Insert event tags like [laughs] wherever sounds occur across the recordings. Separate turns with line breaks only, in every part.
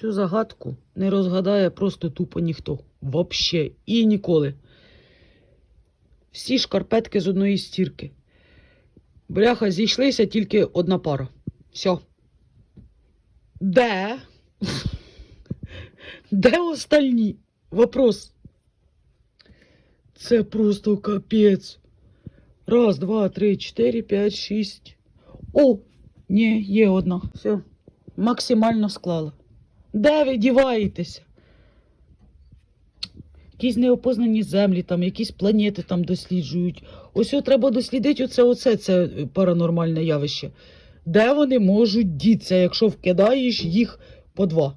Цю загадку не розгадає просто тупо ніхто. Вообще. І ніколи. Всі шкарпетки з одної стірки. Бляха, зійшлися тільки одна пара. Все. Де? [laughs] Де остальні? Вопрос. Це просто капець. Раз, два, три, чотири, п'ять, шість. О! Ні, є одна. Все. Максимально склала. Де ви діваєтеся? Якісь неопознані землі, там, якісь планети там досліджують. Ось його треба дослідити оце, оце це паранормальне явище. Де вони можуть дітися, якщо вкидаєш їх по два?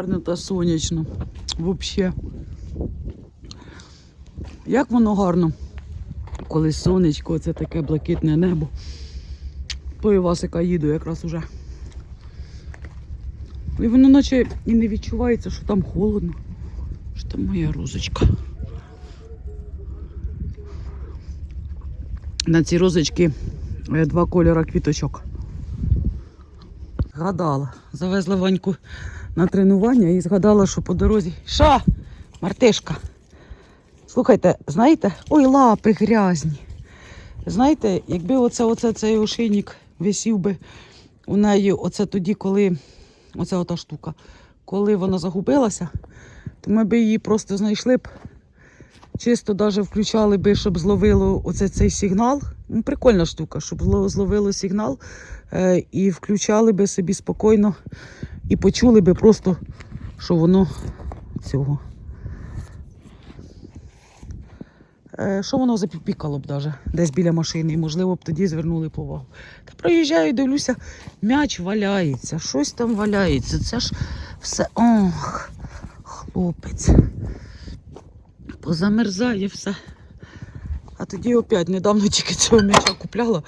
Гарно та сонячно. Взагалі. Як воно гарно, коли сонечко, це таке блакитне небо. По Івасика їду якраз уже. І воно наче і не відчувається, що там холодно. Що там моя розочка. На цій розочці е, два кольори квіточок. Згадала. Завезла Ваньку на тренування і згадала, що по дорозі. Ша, Мартишка. Слухайте, знаєте, ой, лапи грязні. Знаєте, якби оце, оце цей ошейник висів би у неї, оце тоді, коли оця ота штука, коли вона загубилася, то ми б її просто знайшли б. Чисто навіть включали би, щоб зловило оце цей сигнал. Ну, прикольна штука, щоб зловило сигнал е, і включали би собі спокійно і почули би просто, що воно цього. Е, що воно запіпікало б даже десь біля машини, і можливо б тоді звернули б увагу. Та проїжджаю, дивлюся, м'яч валяється, щось там валяється. Це ж все. Ох, хлопець. Позамерзає все. А тоді опять недавно тільки цього м'яча купляла.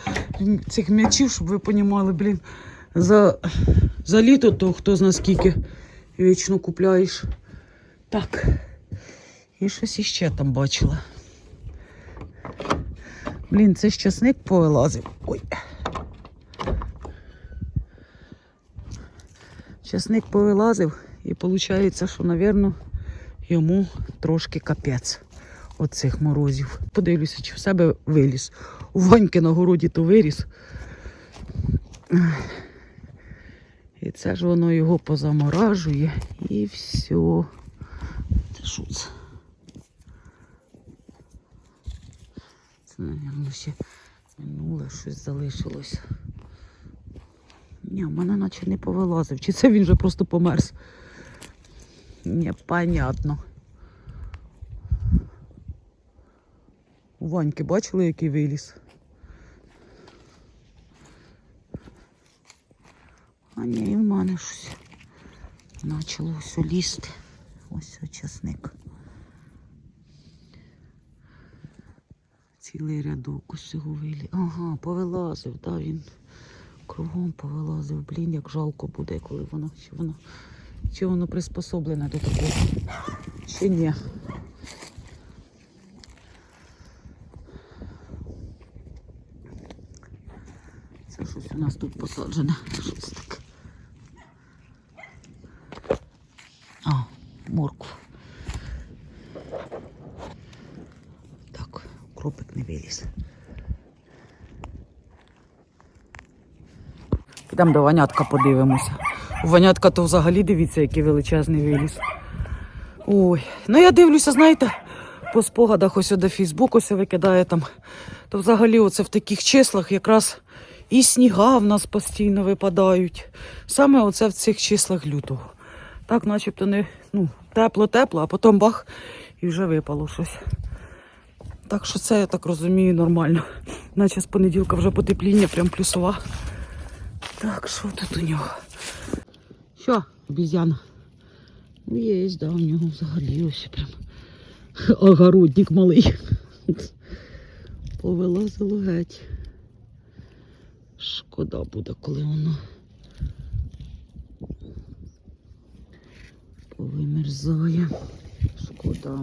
Цих м'ячів, щоб ви розуміли, блін, за, за літо то хто зна скільки вічно купляєш. Так. І щось іще там бачила. Блін, це ж часник повилазив. Ой. Часник повилазив і виходить, що, мабуть, йому трошки капець от цих морозів. Подивлюся, чи в себе виліз. У Ваньки на городі то виріс. І це ж воно його позаморажує і все. Це що це? Це, мабуть, ще минуле щось залишилось. Ні, в мене наче не повилазив. Чи це він вже просто померз? Непонятно. У Ваньки бачили, який виліз? А ні, і в мене щось почало все лізти. Ось часник. Цілий рядок усього виліз. Ага, повилазив, так, він кругом повилазив. Блін, як жалко буде, коли воно, чи воно, чи воно приспособлене до такого. Чи ні. Це щось у нас тут посаджене. Що це таке? Йдемо до Ванятка подивимося. У Ванятка то взагалі дивіться, який величезний виліз. Ой, ну я дивлюся, знаєте, по спогадах ось до Фейсбуку ось викидає там. То взагалі оце в таких числах якраз і сніга в нас постійно випадають. Саме оце в цих числах лютого. Так, начебто не ну, тепло-тепло, а потім бах і вже випало щось. Так що це, я так розумію, нормально. Наче з понеділка вже потепління, прям плюсова. Так, що тут у нього? Що, обіз'яна? Ну, є, да, у нього взагалі ось прям огородник малий. Повилазило геть. Шкода буде, коли воно повимерзає. Шкода.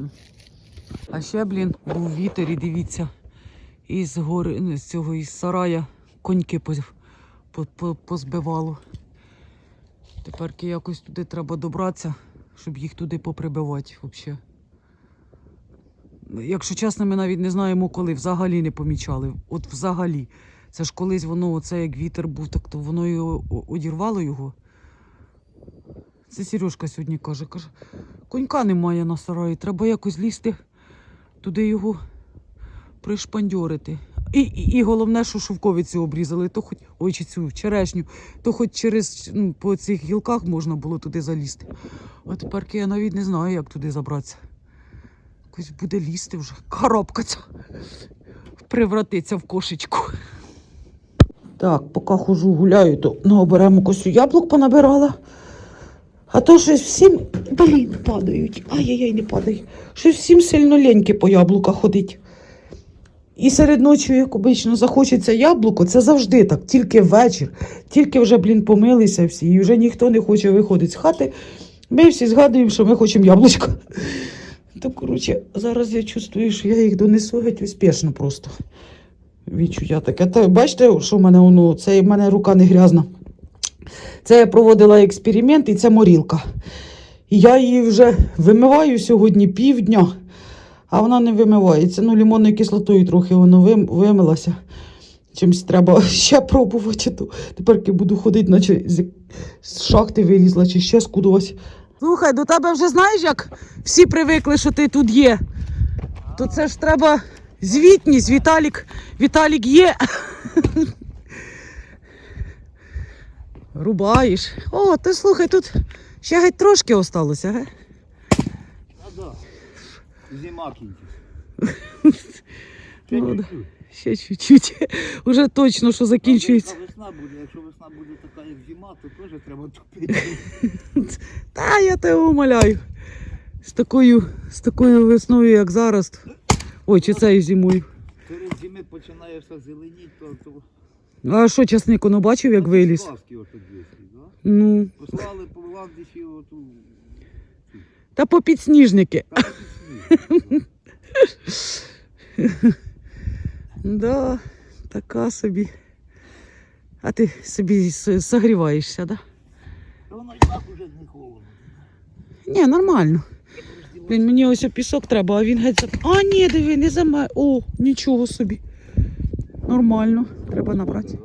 А ще, блін, був вітер і дивіться, із гори, ну, з цього із сарая коньки поз- по- по- позбивало. Тепер якось туди треба добратися, щоб їх туди поприбивати взагалі. Якщо чесно, ми навіть не знаємо, коли взагалі не помічали. От взагалі. Це ж колись воно, оце як вітер був, так то воно і о- о- одірвало його. Це Сережка сьогодні каже, каже, конька немає на сараї, треба якось лізти туди його пришпандьорити. І, і, і головне, що шовковицю обрізали, то хоч, ой, чи цю черешню, то хоч через ну, по цих гілках можна було туди залізти. А тепер я навіть не знаю, як туди забратися. Якось буде лізти вже, коробкаться, превратиться в кошечку. Так, поки хожу гуляю, то на оберемо косю яблук понабирала. А то щось всім, блін, падають. Ай-яй-яй, не падають. Щось всім сильно ліньки по яблуках ходить. І серед ночі, як обично, захочеться яблуко, це завжди так, тільки вечір, тільки вже, блін, помилися всі, і вже ніхто не хоче виходити з хати. Ми всі згадуємо, що ми хочемо яблучко. [laughs] То, коротше, зараз я чувствую, що я їх донесу геть успішно просто. Відчуття таке. Та, бачите, що в мене воно, це в мене рука не грязна. Це я проводила експеримент, і це морілка. Я її вже вимиваю сьогодні півдня, а вона не вимивається. Ну, лимонною кислотою трохи воно вим, вимилося. Чимось треба [laughs] ще пробувати. То тепер я буду ходити, наче з, шахти вилізла, чи ще скудувась. Слухай, до тебе вже знаєш, як всі привикли, що ти тут є. То це ж треба звітність, Віталік. Віталік є. [laughs] Рубаєш. О, ти слухай, тут ще геть трошки осталося, ге?
Зима кінчиться. Ще
Ну,
чуть-чуть.
Ще чуть-чуть. Уже точно, що закінчується.
А весна буде, якщо весна буде така, як зима, то теж треба тупити. [laughs]
Та я тебе умоляю. З такою, з такою весною, як зараз. Ой, чи цією зимою.
Перед зими починає все зеленіти, то, то...
А що, часник, воно бачив, як виліз?
Да?
Ну,
Послали по ландиші оту...
та по підсніжники.
Та.
Да, така собі. А ти собі согріваєшся, да?
Воно і так уже не холодно.
Ні, нормально. Блін, мені ось пісок треба, а він геть зак... А, ні, диви, не заме. О, нічого собі. Нормально. Треба набрати.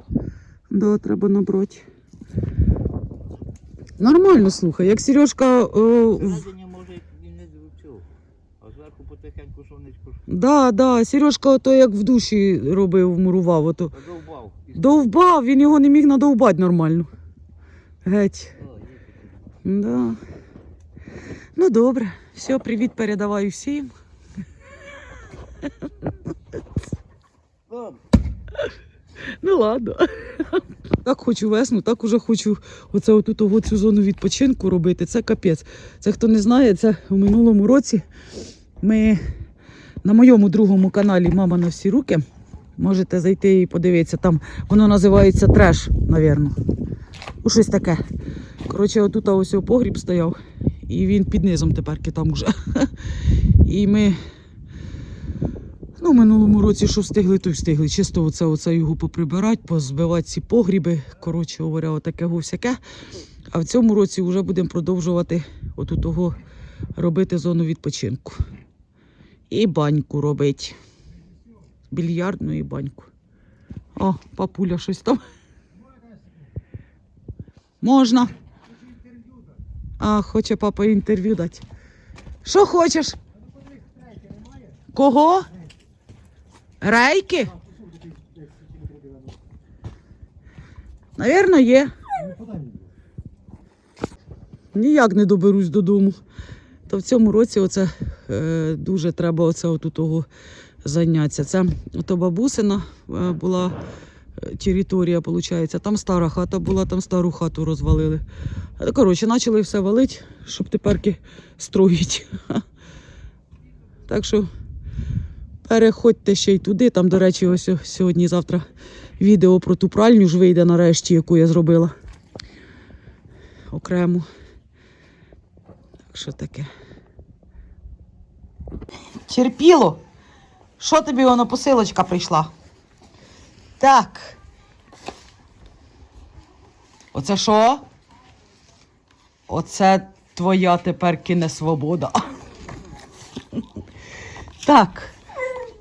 Да, треба набрати. Нормально, слухай. Як Сережка. Е, в-
Всередині може і не звучав. А зверху потихеньку сонечко
да, да, Сережка ото як в душі робив, мурував. Ото.
задовбав. І
Довбав, він його не міг надовбати нормально. Геть. Да. Ну добре. Все, привіт передаваю всім. Ну ладно. Так хочу весну, так уже хочу оце отут ого цю зону відпочинку робити. Це капець. Це хто не знає, це у минулому році ми на моєму другому каналі Мама на всі руки. Можете зайти і подивитися. Там воно називається треш, навірно. Ну, щось таке. Коротше, отут ось погріб стояв, і він під низом тепер там уже. І ми Ну, минулому році, що встигли, то й встигли. Чисто оце, оце його поприбирати, позбивати ці погріби. Коротше говоря, отаке всяке. А в цьому році вже будемо продовжувати оту того робити зону відпочинку. І баньку робити. Більярдну і баньку. О, папуля щось там. Можна. А, хоче папа інтерв'ю дати. Що хочеш? Кого? Рейки? Навірно, є. Ніяк не доберусь додому. То в цьому році оце е, дуже треба оце от у того зайнятися. Це ото бабусина е, була е, територія, виходить. Там стара хата була, там стару хату розвалили. Е, Коротше, почали все валити, щоб теперки строїть. [laughs] Так що переходьте ще й туди. Там, до речі, ось сьогодні-завтра відео про ту пральню ж вийде нарешті, яку я зробила. Окремо. Так що таке? Терпіло. Що тобі воно посилочка прийшла? Так. Оце що? Оце твоя тепер кіне свобода. Так.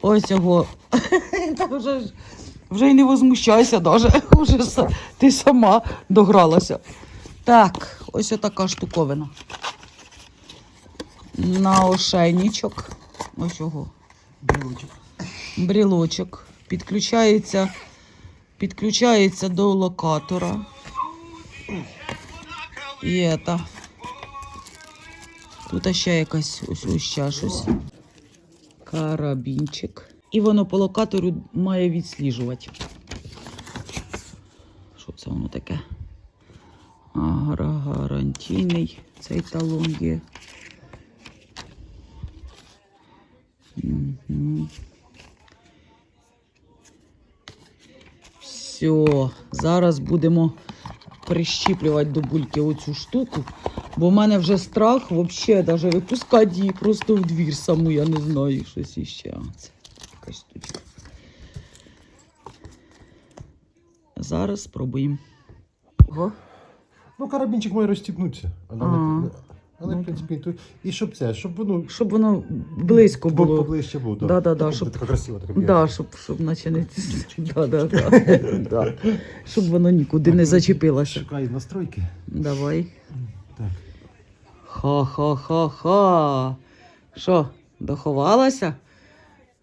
Ось його. [laughs] Вже, вже й не возмущайся, даже. [laughs] Вже ти сама догралася. Так, ось така штуковина. На ошейничок. Ось його.
Білочок.
Брілочок. Підключається, підключається до локатора. І это. Тут ще якась ось ось ще щось. Карабінчик. І воно по локатору має відсліджувати. Що це воно таке? Гарантійний цей талон є. Мгм. Все, зараз будемо прищіплювати до бульки оцю штуку, бо в мене вже страх взагалі навіть випускати її просто в двір саму, я не знаю, щось іще. Це якась штучка. Зараз спробуємо. Ого.
Ну, карабінчик має розстібнутися. Але,
А.
не- але
Ну,
в принципі, то, і щоб це, щоб воно
Щоб воно близько було.
поближче було.
Да, да, да,
Щоб
щоб-
така красива така
Да, щоб, щоб наче не [laughs] да, да, да. [laughs] да. Щоб воно нікуди не зачепилося.
Шукаю настройки.
Давай.
Так.
Ха-ха-ха-ха. Що, доховалася?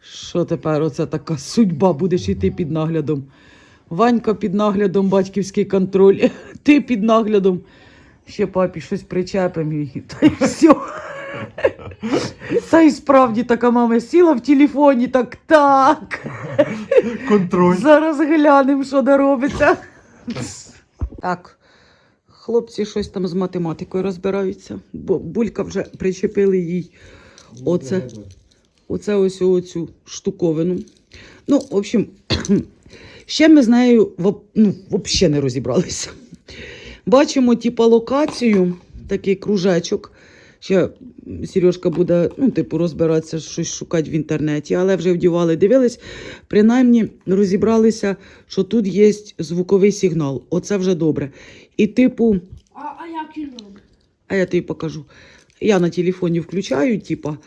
Що тепер оце така судьба будеш іти під наглядом? Ванька під наглядом, батьківський контроль, [laughs] ти під наглядом. Ще папі щось причепимо і [laughs] та й все. Та й справді така мама сіла в телефоні, так так.
Контроль.
Зараз глянемо, що де робиться. Так, хлопці щось там з математикою розбираються, бо булька вже причепили їй оце, оце ось оцю штуковину. Ну, в общем, [clears throat] ще ми з нею ну, взагалі не розібралися. Бачимо, типу, локацію, такий кружечок. Ще Сережка буде, ну, типу, розбиратися, щось шукати в інтернеті, але вже вдівали, дивились. Принаймні розібралися, що тут є звуковий сигнал. Оце вже добре. І, типу,
А, а як він робить?
а я тобі покажу. Я на телефоні включаю, типа,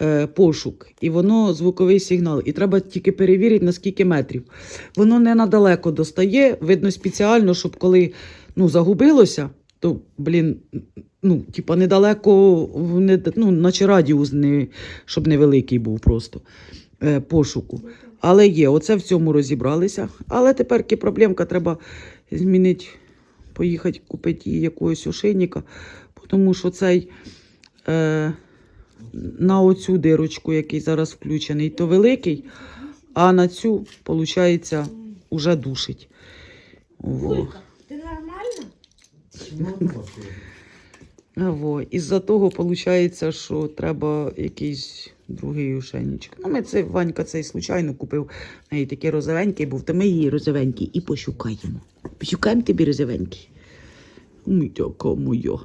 е, пошук, і воно звуковий сигнал. І треба тільки перевірити, на скільки метрів. Воно не надалеко достає, видно спеціально, щоб коли ну, загубилося, то, блін, ну, типа, недалеко, не, ну, наче радіус, не, щоб невеликий був просто е, пошуку. Але є, оце в цьому розібралися. Але тепер проблемка треба змінити, поїхати купити якогось ошейника, тому що цей е, на оцю дирочку, який зараз включений, то великий, а на цю, виходить, уже душить. Во.
Булька.
Во. Із-за того виходить, що треба якийсь другий ошейничок. Ну, ми це Ванька цей случайно купив. Неї такий розовенький був, то ми її розовенький і пошукаємо. Пошукаємо тобі розовенький. Така моя.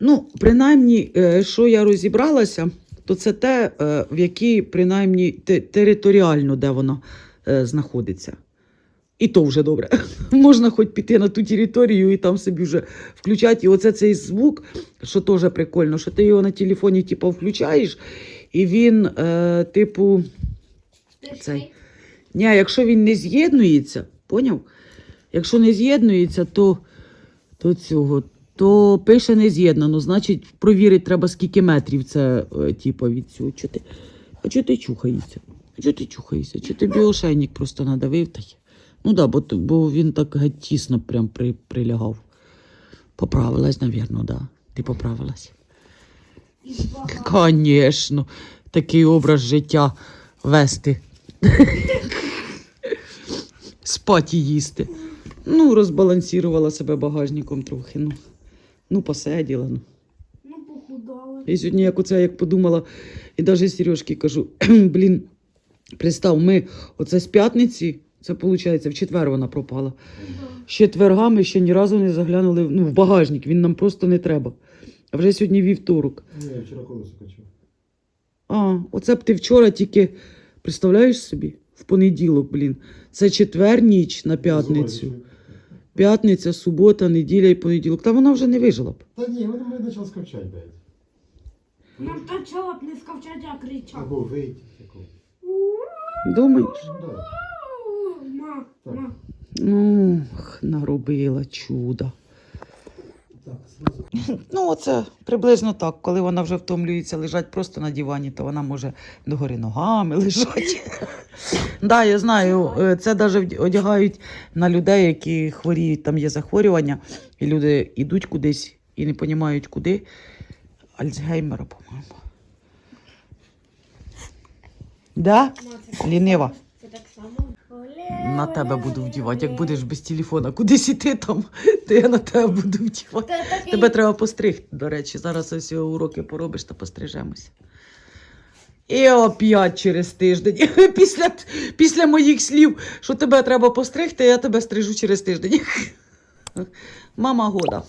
Ну, принаймні, е, що я розібралася, то це те, е, в якій, принаймні, те- територіально, де вона е, знаходиться. І то вже добре. [laughs] Можна хоч піти на ту територію і там собі вже включати. І оце цей звук, що теж прикольно, що ти його на телефоні типу, включаєш, і він, е, типу, Цей. ні, якщо він не з'єднується, поняв? Якщо не з'єднується, то, то цього. То пише не з'єднано, значить, провірити треба, скільки метрів це, е, типу, від цього. Чого ти, а чого ти чухаєшся? А чого ти чухаєшся? Чи тобі ошейник просто надавив та й? Ну так, да, бо, бо він так геть тісно прям при, прилягав. Поправилась, навірно, да. Ти поправилась. Звісно, такий образ життя вести. Спати їсти. Ну, розбалансувала себе багажником трохи. Ну, ну посиділа. Ну.
Ну, похудала.
І сьогодні, як оце як подумала, і навіть Сережки кажу: блін, пристав, ми оце з п'ятниці, це виходить, в четвер вона пропала. З четверга ми ще ні разу не заглянули в- ну, в багажник, він нам просто не треба. А вже сьогодні вівторок.
Ні, я вчора колесо качав.
А, оце б ти вчора тільки представляєш собі? В понеділок, блін. Це четвер ніч на п'ятницю. П'ятниця, субота, неділя і понеділок. Та вона вже не вижила б.
Та ні, вони мене почали скавчати, блядь.
Нам почала б не скавчати, а кричати.
Або вийти.
Думаєш?
Ну, да.
Ма,
Ох, наробила чуда. Ну, оце приблизно так. Коли вона вже втомлюється лежати просто на дивані, то вона може догори ногами [laughs] лежати. Да, я знаю, е, це навіть одягають на людей, які хворіють, там є захворювання, і люди йдуть кудись і не розуміють, куди. Альцгеймера, по-моєму. Да? Лінива.
Це так само.
На тебе буду вдівати. Як будеш без телефона кудись іти там, то я на тебе буду вдівати. Тебе треба постригти, до речі. Зараз ось уроки поробиш та пострижемося. І оп'ять через тиждень. [laughs] Після, після моїх слів, що тебе треба постригти, я тебе стрижу через тиждень. [laughs] Мама года.